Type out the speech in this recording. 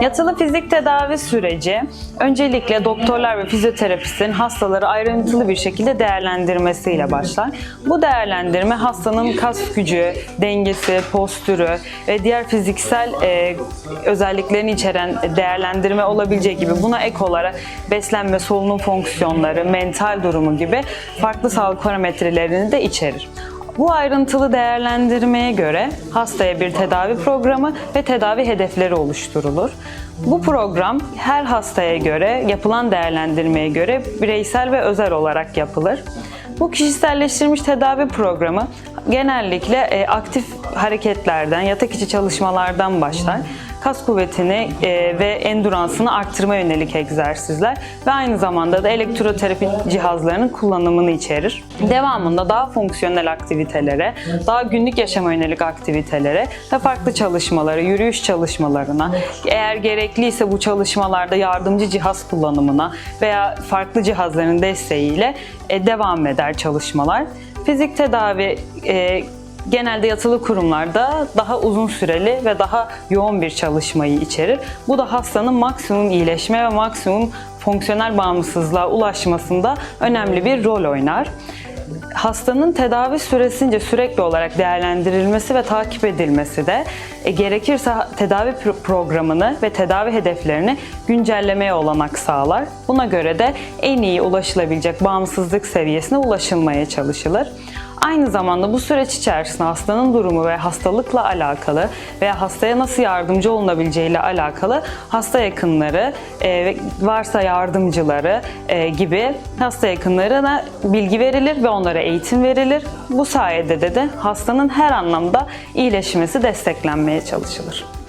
Yatılı fizik tedavi süreci öncelikle doktorlar ve fizyoterapistlerin hastaları ayrıntılı bir şekilde değerlendirmesiyle başlar. Bu değerlendirme hastanın kas gücü, dengesi, postürü ve diğer fiziksel e, özelliklerini içeren değerlendirme olabileceği gibi buna ek olarak beslenme, solunum fonksiyonları, mental durumu gibi farklı sağlık parametrelerini de içerir. Bu ayrıntılı değerlendirmeye göre hastaya bir tedavi programı ve tedavi hedefleri oluşturulur. Bu program her hastaya göre, yapılan değerlendirmeye göre bireysel ve özel olarak yapılır. Bu kişiselleştirilmiş tedavi programı genellikle e, aktif hareketlerden, yatak içi çalışmalardan başlar kas kuvvetini e, ve enduransını arttırma yönelik egzersizler ve aynı zamanda da elektroterapi cihazlarının kullanımını içerir. Devamında daha fonksiyonel aktivitelere, daha günlük yaşama yönelik aktivitelere ve farklı çalışmalara, yürüyüş çalışmalarına, eğer gerekliyse bu çalışmalarda yardımcı cihaz kullanımına veya farklı cihazların desteğiyle e, devam eder çalışmalar. Fizik tedavi e, genelde yatılı kurumlarda daha uzun süreli ve daha yoğun bir çalışmayı içerir. Bu da hastanın maksimum iyileşme ve maksimum fonksiyonel bağımsızlığa ulaşmasında önemli bir rol oynar. Hastanın tedavi süresince sürekli olarak değerlendirilmesi ve takip edilmesi de e, gerekirse tedavi pro- programını ve tedavi hedeflerini güncellemeye olanak sağlar. Buna göre de en iyi ulaşılabilecek bağımsızlık seviyesine ulaşılmaya çalışılır. Aynı zamanda bu süreç içerisinde hastanın durumu ve hastalıkla alakalı veya hastaya nasıl yardımcı olunabileceği ile alakalı hasta yakınları e, varsa yardımcıları e, gibi hasta yakınlarına bilgi verilir ve onlara eğitim verilir. Bu sayede de, de hastanın her anlamda iyileşmesi desteklenmeye çalışılır.